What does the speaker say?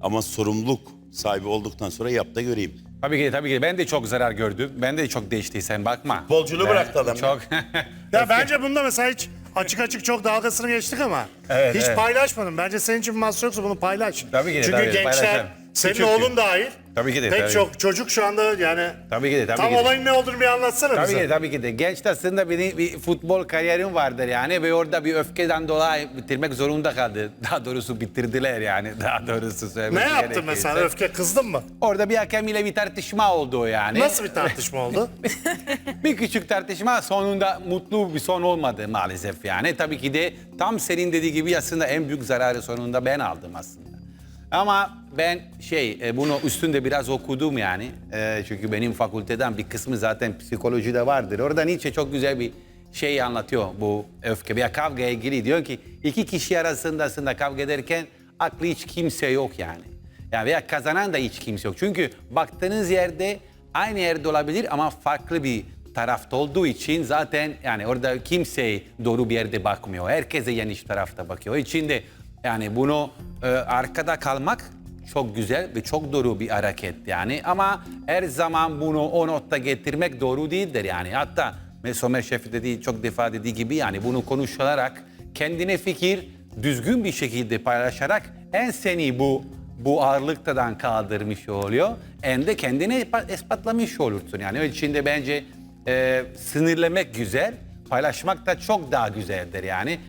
Ama sorumluluk sahibi olduktan sonra yap da göreyim. Tabii ki tabii ki ben de çok zarar gördüm. Ben de çok değişti sen bakma. Futbolculuğu Ben bıraktı adam. Çok Ya bence bunda mesela hiç açık açık çok dalgasını geçtik ama Evet, hiç evet. paylaşmadım. Bence senin için bir mahsur yoksa bunu paylaş. Tabii ki de, Çünkü tabii gençler, paylaşırım. senin Küçük oğlun dahil. Tabii ki de, Pek tabii. çok çocuk şu anda yani tabii ki de tabii tam ki de. olayın ne olduğunu bir anlatsana Tabii bize. ki de, tabii ki de. Genç aslında benim bir futbol kariyerim vardır yani ve orada bir öfkeden dolayı bitirmek zorunda kaldı. Daha doğrusu bitirdiler yani daha doğrusu Ne söylemek yaptın gerekirse. mesela? Öfke kızdın mı? Orada bir hakem ile bir tartışma oldu yani. Nasıl bir tartışma oldu? Bir küçük tartışma sonunda mutlu bir son olmadı maalesef yani. Tabii ki de tam senin dediği gibi aslında en büyük zararı sonunda ben aldım aslında. Ama ben şey e, bunu üstünde biraz okudum yani. E, çünkü benim fakülteden bir kısmı zaten psikolojide vardır. Orada Nietzsche çok güzel bir şey anlatıyor bu öfke veya kavgaya ilgili. Diyor ki iki kişi arasında aslında kavga ederken aklı hiç kimse yok yani. Ya veya kazanan da hiç kimse yok. Çünkü baktığınız yerde aynı yerde olabilir ama farklı bir tarafta olduğu için zaten yani orada kimse doğru bir yerde bakmıyor. Herkese yanlış tarafta bakıyor. O için de yani bunu e, arkada kalmak çok güzel ve çok doğru bir hareket yani. Ama her zaman bunu o notta getirmek doğru değildir yani. Hatta Somer Şef dediği çok defa dediği gibi yani bunu konuşarak kendine fikir düzgün bir şekilde paylaşarak en seni bu bu ağırlıktadan kaldırmış oluyor. Hem de kendini ispat- ispatlamış olursun. Yani o için de bence e, sınırlamak güzel, paylaşmak da çok daha güzeldir yani.